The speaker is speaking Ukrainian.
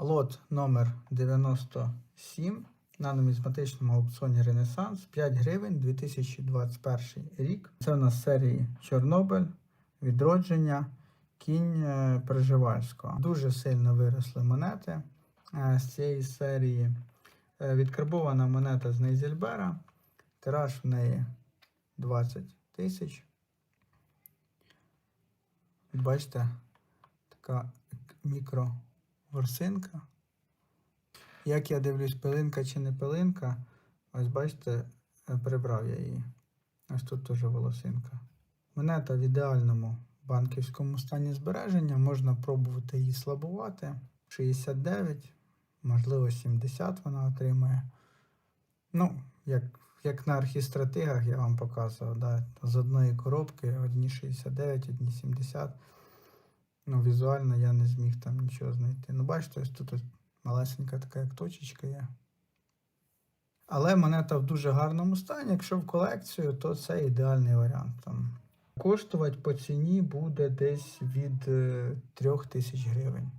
Лот номер 97 на нумізматичному аукціоні Ренесанс 5 гривень 2021 рік. Це у нас серії Чорнобиль, відродження, кінь е, Приживальського. Дуже сильно виросли монети е, з цієї серії. Е, Відкарбована монета з Нейзельбера. Тираж в неї 20 тисяч. Бачите, така мікроворсинка. Як я дивлюсь, пилинка чи не пилинка, ось бачите, е, прибрав я її. Ось тут теж волосинка. Монета в ідеальному банківському стані збереження. Можна пробувати її слабувати. 69, можливо, 70 вона отримає. Ну, як, як на архістратигах я вам показував, да, з одної коробки одні 69, одні 70. Ну, візуально я не зміг там нічого знайти. Ну, бачите, ось тут малесенька така як точечка є. Але монета в дуже гарному стані. Якщо в колекцію, то це ідеальний варіант. Там. Коштувати по ціні буде десь від 3 тисяч гривень.